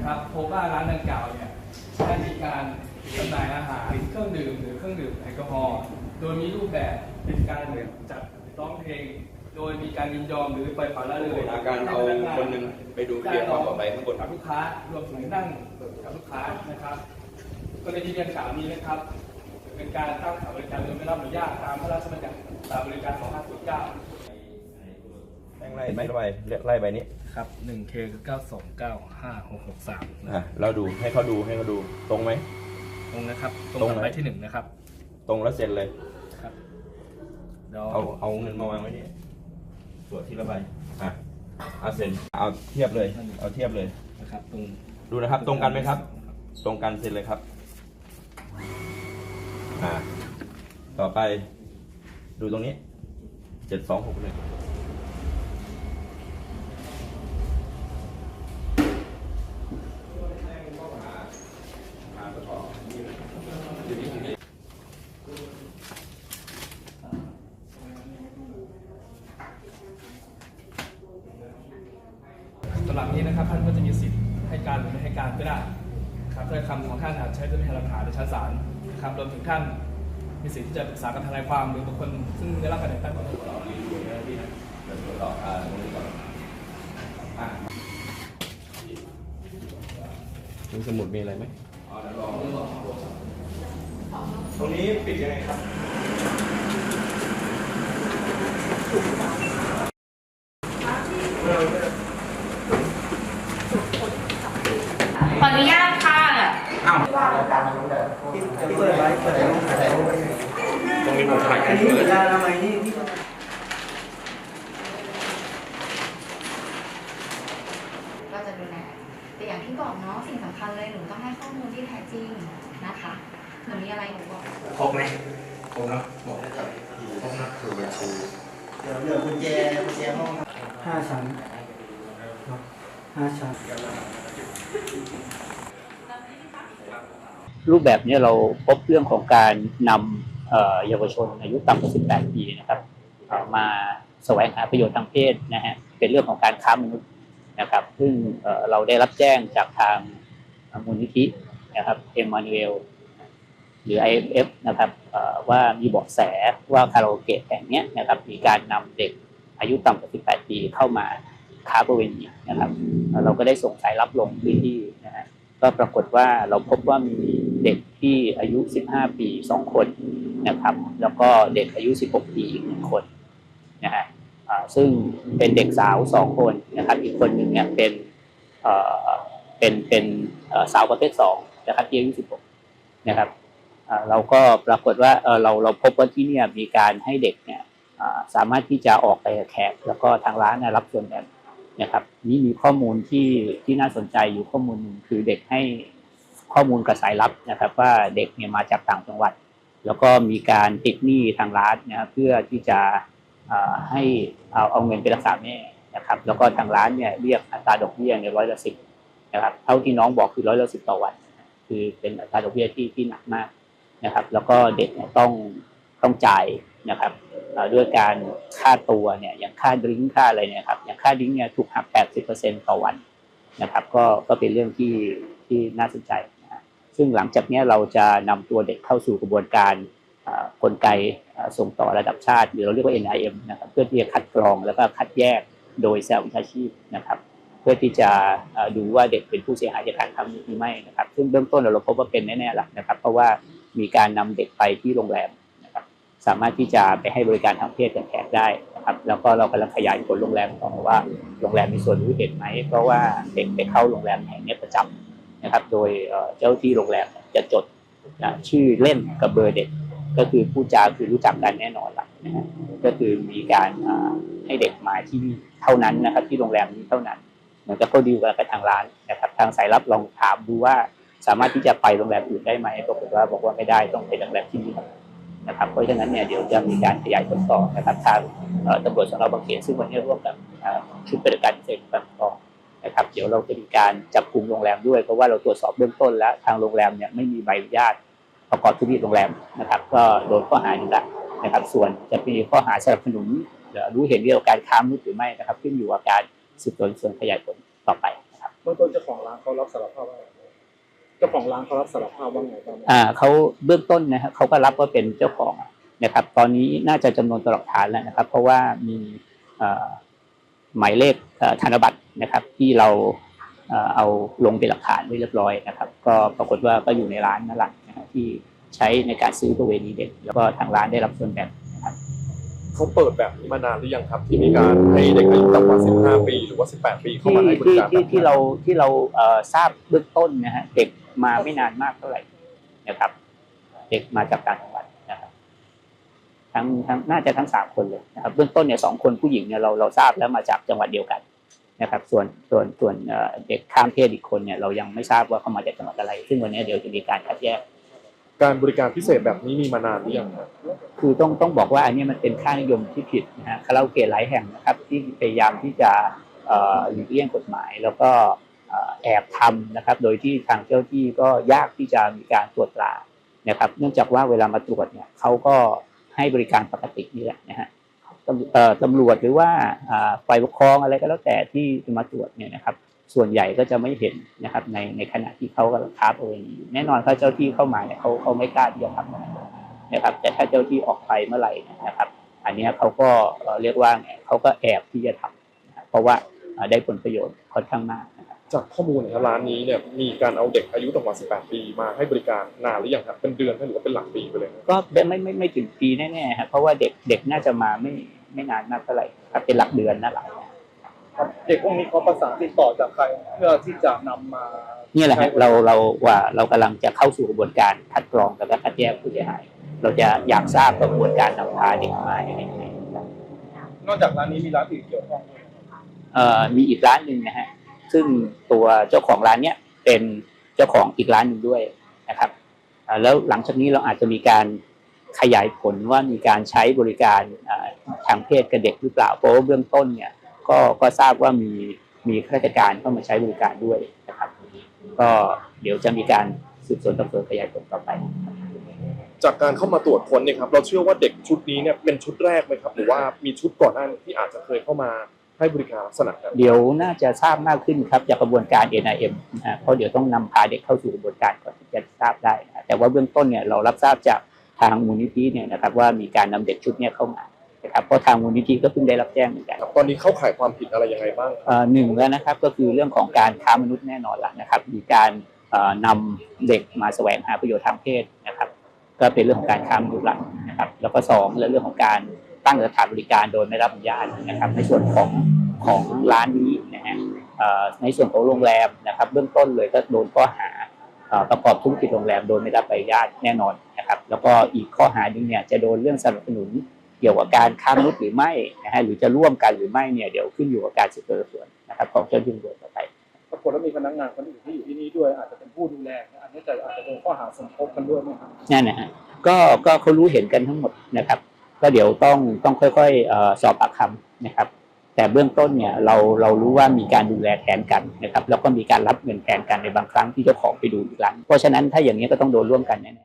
นนะครับพบว่าร้านดังกล่าวเนี่ยได้มีการจำหน่ายอาหารเครื่องดื่มหรือเครื่องดื่มแอลกอฮอล์โดยมีรูปแบบเป็นการจัดร้องเพลง โดยมีการยินยอมหรือปล่อยปละละเลยอาการเอาคนหนึ่งไปดูเรียนความปลอดภัยข้างบนกับลูกค้ารวมถึงนั่งกับลูกค้านะครับกรณีดังกล่าวนี้นะครับ เป็นการตั้งสถานบริการโดยไม่รับอนุญาตตามพระราชบัญญัติสถานบริการ 2509 แม่งไล่ไล่ไปไล่ไปนี้ครับ 1K คือ9295663นะอะเราดูให้เขาดูให้เขาดูตรงไหม ตรงนะครับ ตรงตรงกับไหนใบที่หนึ่งนะครับ ตรงแล้วเซ็นเลย ครับเดี๋ยวเอาเอาเงินมาวางไว้นี่ตรวจทีละใบอะเอาเซ็นเอาเทียบเลย เอาเทียบเลย นะครับตรงดูนะครับ ตรงกันไหมครับ ตรงกันเซ็นเลยครับ อ่า ต่อไป ดูตรงนี้เจ็ดสองหกหนึ่ง สำหรับนี้นะครับ ท่านก็จะมีสิทธิ์ให้การหรือไม่ให้การก็ได้ครับถ้อยคำของท่านอาจใช้เป็นพยานหลักฐานในชั้นศาลครับรวมถึงท่านมีสิทธิ์ที่จะปรึกษากับทนายความหรือบุคคลซึ่งได้รับการแต่งตั้งก็ได้ต่อรีวิวนะพี่นะเดี๋ยวตรวจสอบอ่าตรงนี้ก่อนมีสมุดมีอะไรไหมอ๋อเดี๋ยวรอตรงนี้ปิดยังไงครับ ขออนุญาตค่ะ อ้าวเปิดไว้เปิดไว้เปิดไว้ตรงนี้ผมถ่ายอักันนนี้เปิเห็ดนแล้วทำไมนี่นี่ก็จะดูแลแต่อย่างที่บอกเนาะสิ่งสำคัญเลยหนูต้องให้ข้อมูลที่แท้จริงนะคะหนูมีอะไรหนูบอกครบไหมครบแล้วบอกครบนะคือเป็นครูเดี๋ยวเดี๋ยวกุญแจกุญแจห้องห้าชั้นห้าชั้น รูปแบบนี้เราพบเรื่องของการนำเยาวชนอายุต่ำกว่า 18 ปีนะครับมาแสวงหาประโยชน์ทางเพศนะฮะเป็นเรื่องของการค้ามนุษย์นะครับ ซึ่งเราได้รับแจ้งจากทางมูลนิธินะครับเอ็มมานูเอลหรือ IFF นะครับว่ามีเบาะแสว่าคาราโอเกะแห่งนี้นะครับ มีการนำเด็กอายุต่ำกว่า 18 ปีเข้ามาค้าประเวณีนะครับเอ่อเราก็ได้ส่งสายรับลงพื้นที่นะฮะ ก็ปรากฏว่าเราพบว่ามีเด็กที่อายุ 15 ปี 2 คนนะครับ แล้วก็เด็กอายุ 16 ปีอีกหนึ่งคนนะฮะซึ่งเป็นเด็กสาว 2 คนนะครับ อีกคนหนึ่งเนี่ยเป็นเอ่อเป็นเป็นเอ่อสาวประเภท2นะครับที่อายุ 16 นะครับเราก็ปรากฏว่าเออเราเราพบว่าที่นี่มีการให้เด็กเนี่ยสามารถที่จะออกไปแขกแล้วก็ทางร้านนะรับส่วนแบ่ง นะครับนี่มีข้อมูลที่ที่น่าสนใจอยู่ข้อมูลหนึ่งคือเด็กให้ข้อมูลกับสายลับนะครับ ว่าเด็กเนี่ยมาจากต่างจังหวัด แล้วก็มีการติดหนี้ทางร้านนะครับเพื่อที่จะให้เอาเอาเงินไปรักษาแม่นะครับ แล้วก็ทางร้านเนี่ยเรียกอัตราดอกเบี้ยในร้อยละสิบนะครับเท่าที่น้องบอกคือร้อยละสิบต่อวัน คือเป็นอัตราดอกเบี้ยที่ที่หนักมากนะครับ แล้วก็เด็กเนี่ยต้อง ต้องจ่ายนะครับด้วยการค่าตัวเนี่ยอย่างค่าดริงค่าอะไรเนี่ยครับอย่างค่าดริงเนี่ยถูกหัก 80%ต่อวันนะครับ ก็ก็เป็นเรื่องที่ที่น่าสนใจนะซึ่งหลังจากนี้เราจะนำตัวเด็กเข้าสู่กระบวนการกลไกส่งต่อระดับชาติหรือเราเรียกว่า NIM นะครับเพื่อที่จะคัดกรองแล้วก็คัดแยกโดยสหวิชาชีพนะครับ เพื่อที่จะดูว่าเด็กเป็นผู้เสียหายจากการทำนี้หรือไม่นะครับ ซึ่งเบื้องต้นเราพบว่าเป็นแน่ๆหลักนะครับ เพราะว่ามีการนำเด็กไปที่โรงแรม สามารถที่จะไปให้บริการทางเพศกับแขกได้นะครับ แล้วก็เรากำลังขยายผลโรงแรมต่อว่าโรงแรมมีส่วนรู้เห็นไหม เพราะว่าเด็กไปเข้าโรงแรมแห่งนี้ประจำนะครับ โดยเจ้าที่โรงแรมจะจดนะชื่อเล่นกับเบอร์เด็กก็คือผู้จาคือรู้จักกันแน่นอนละนะฮะก็คือมีการให้เด็กมาที่นี่เท่านั้นนะครับ ที่โรงแรมนี้เท่านั้นเหมือนกับเขาดีลกันกับทางร้านนะครับทางสายรับลองถามดูว่าสามารถที่จะไปโรงแรมอื่นได้ไหมปรากฏว่าบอกว่าไม่ได้ต้องไปโรงแรมที่นี่ นะครับเพราะฉะนั้นเนี่ยเดี๋ยวจะมีการขยายผลต่อนะครับทางตำรวจสนบางเขนซึ่งวันนี้ร่วมกับชุดปฏิบัติการพิเศษบางกองนะครับ เดี๋ยวเราจะมีการจับกลุ่มโรงแรมด้วยเพราะว่าเราตรวจสอบเบื้องต้นแล้วทางโรงแรมเนี่ยไม่มีใบอนุญาตประกอบธุรกิจโรงแรมนะครับ ก็โดนข้อหาอยู่แล้วนะครับ ส่วนจะมีข้อหาสนับสนุนเอ่อรู้เห็นเรื่องการค้ามนุษย์หรือไม่นะครับขึ้นอยู่กับการสืบสวนส่วนขยายผลต่อไปนะครับเบื้องต้นเจ้าของร้านเขารับสารภาพว่า เจ้าของร้านเขารับสารภาพว่าไงบ้างอ่าเขาเบื้องต้นนะฮะเขาก็รับว่าเป็นเจ้าของนะครับ ตอนนี้น่าจะจำนวนตัวหลักฐานแล้วนะครับ เพราะว่ามีเอ่อหมายเลขเอ่อธนบัตรนะครับ ที่เราเอ่อเอาลงเป็นหลักฐานไว้เรียบร้อยนะครับ ก็ปรากฏว่าก็อยู่ในร้านนั่นแหละนะฮะที่ใช้ในการซื้อประเวณีเด็ก แล้วก็ทางร้านได้รับส่วนแบ่งนะครับเขาเปิดแบบนี้มานานหรือยังครับ ที่มีการให้เด็กอายุต่ำกว่า 15 ปี หรือว่า 18 ปีเข้าที่มาให้บริที่การแบที่บที่เราที่เราเอ่อทราบเบื้องต้นนะฮะเด็ก มาไม่นานมากเท่าไหร่นะครับ เด็กมาจากต่างจังหวัดนะครับทั้งทั้งน่าจะทั้งสามคนเลยนะครับเบื้องต้นเนี่ยสองคนผู้หญิงเนี่ยเราเราทราบแล้วมาจากจังหวัดเดียวกันนะครับ ส่วนส่วนส่วนเอ่อเด็กข้ามเพศอีกคนเนี่ยเรายังไม่ทราบว่าเขามาจากจังหวัดอะไร ซึ่งวันนี้เดี๋ยวจะมีการคัดแยกการบริการพิเศษแบบนี้มีมานานหรือยังครับคือต้องต้องบอกว่าอันนี้มันเป็นค่านิยมที่ผิดนะฮะคาราโอเกะหลายแห่งนะครับ ที่พยายามที่จะเอ่อหลีกเลี่ยงกฎหมาย แล้วก็เอ่อ แอบทำนะครับ โดยที่ทางเจ้าที่ก็ยากที่จะมีการตรวจตรานะครับ เนื่องจากว่าเวลามาตรวจเนี่ยเขาก็ให้บริการปกตินี่แหละนะฮะตำรวจหรือว่าฝ่ายปกครองอะไรก็แล้วแต่ที่จะมาตรวจเนี่ยนะครับ ส่วนใหญ่ก็จะไม่เห็นนะครับในในขณะที่เขากำลังค้าประเวณีแน่นอนถ้าเจ้าที่เข้ามาเนี่ยเขาเขาไม่กล้าที่จะทำอะไรนะครับ แต่ถ้าเจ้าที่ออกไปเมื่อไหร่นะครับ อันนี้เขาก็เรียกว่าเขาก็แอบที่จะทำเพราะว่าได้ผลประโยชน์ค่อนข้างมาก จากข้อมูลนะครับร้านนี้เนี่ยมีการเอาเด็กอายุต่ำกว่า 18 ปีมาให้บริการนานหรือยังครับเป็นเดือนหรือว่าเป็นหลักปีไปเลยครับก็ไม่ไม่ไม่ไม่ถึงปีแน่ๆครับเพราะว่าเด็กเด็กน่าจะมาไม่ไม่นานมากเท่าไหร่ครับเป็นหลักเดือนนั่นแหละครับเด็กพวกนี้เขาประสานติดต่อจากใครเพื่อที่จะนำมานี่แหละฮะเราเราว่าเรากำลังจะเข้าสู่กระบวนการคัดกรองแล้วก็คัดแยกผู้เสียหาย เราจะอยากทราบกระบวนการนำพาเด็กมาอย่างไรนะครับนอกจากร้านนี้มีร้านอื่นเกี่ยวข้องด้วยไหมครับเอ่อมีอีกร้านหนึ่งนะฮะ ซึ่งตัวเจ้าของร้านเนี้ยเป็นเจ้าของอีกร้านหนึ่งด้วยนะครับแล้วหลังจากนี้เราอาจจะมีการขยายผลว่ามีการใช้บริการทางเพศกับเด็กหรือเปล่าเพราะว่าเบื้องต้นเนี่ยก็ก็ทราบว่ามีมีข้าราชการเข้ามาใช้บริการด้วยนะครับ ก็เดี๋ยวจะมีการสืบสวนสอบสวนขยายผลต่อไป จากการเข้ามาตรวจค้นเนี่ยครับเราเชื่อว่าเด็กชุดนี้เนี่ยเป็นชุดแรกไหมครับ หรือว่ามีชุดก่อนหน้าที่อาจจะเคยเข้ามา ให้บริการลักษณะแบบนี้เดี๋ยวน่าจะทราบมากขึ้นครับจากกระบวนการ NIM นะฮะเพราะเดี๋ยวต้องนำพาเด็กเข้าสู่กระบวนการก่อนที่จะทราบได้นะแต่ว่าเบื้องต้นเนี่ยเรารับทราบจากทางมูลนิธิเนี่ยนะครับว่ามีการนำเด็กชุดเนี้เข้ามานะครับเพราะทางมูลนิธิก็เพิ่งได้รับแจ้งเหมือนกัน ครับตอนนี้เข้าข่ายความผิดอะไรยังไงบ้างครับ เอ่อหนึ่งแล้วนะครับก็คือเรื่องของการค้ามนุษย์แน่นอนละนะครับมีการเอ่อนำเด็กมาแสวงหาประโยชน์ทางเพศนะครับ ก็เป็นเรื่องของการค้ามนุษย์ละนะครับแล้วก็สองเรื่องของการ ตั้งสถานบริการโดยไม่รับอนุญาตนะครับ ในส่วนของของร้านนี้นะฮะเอ่อในส่วนของโรงแรมนะครับ เบื้องต้นเลยก็โดนข้อหาเอ่อประกอบธุรกิจโรงแรมโดยไม่รับใบอนุญาตแน่นอนนะครับ แล้วก็อีกข้อหาหนึงเนี่ยจะโดนเรื่องสนับสนุนเกี่ยวกับการค้ามนุษย์หรือไม่นะฮะหรือจะร่วมกันหรือไม่เนี่ยเดี๋ยวขึ้นอยู่กับการสืบสวนสอบสวนนะครับของเจ้าหน้าที่ตำรวจต่อไปปรากฏว่ามีพนักงานคนอื่นที่อยู่ที่นี่ด้วยอาจจะเป็นผู้ดูแลอันนี้จะอาจจะโดนข้อหาสมคบกันด้วยไหมครับนั่นนะฮะก็ก็เขารู้เห็นกันทั้งหมดนะครับ ก็เดี๋ยวต้องต้องค่อยๆสอบปากคำนะครับ แต่เบื้องต้นเนี่ยเราเรารู้ว่ามีการดูแลแทนกันนะครับแล้วก็มีการรับเงินแทนกันในบางครั้งที่เจ้าของไปดูอีกร้งเพราะฉะนั้นถ้าอย่างนี้ก็ต้องโดนร่วมกันแน่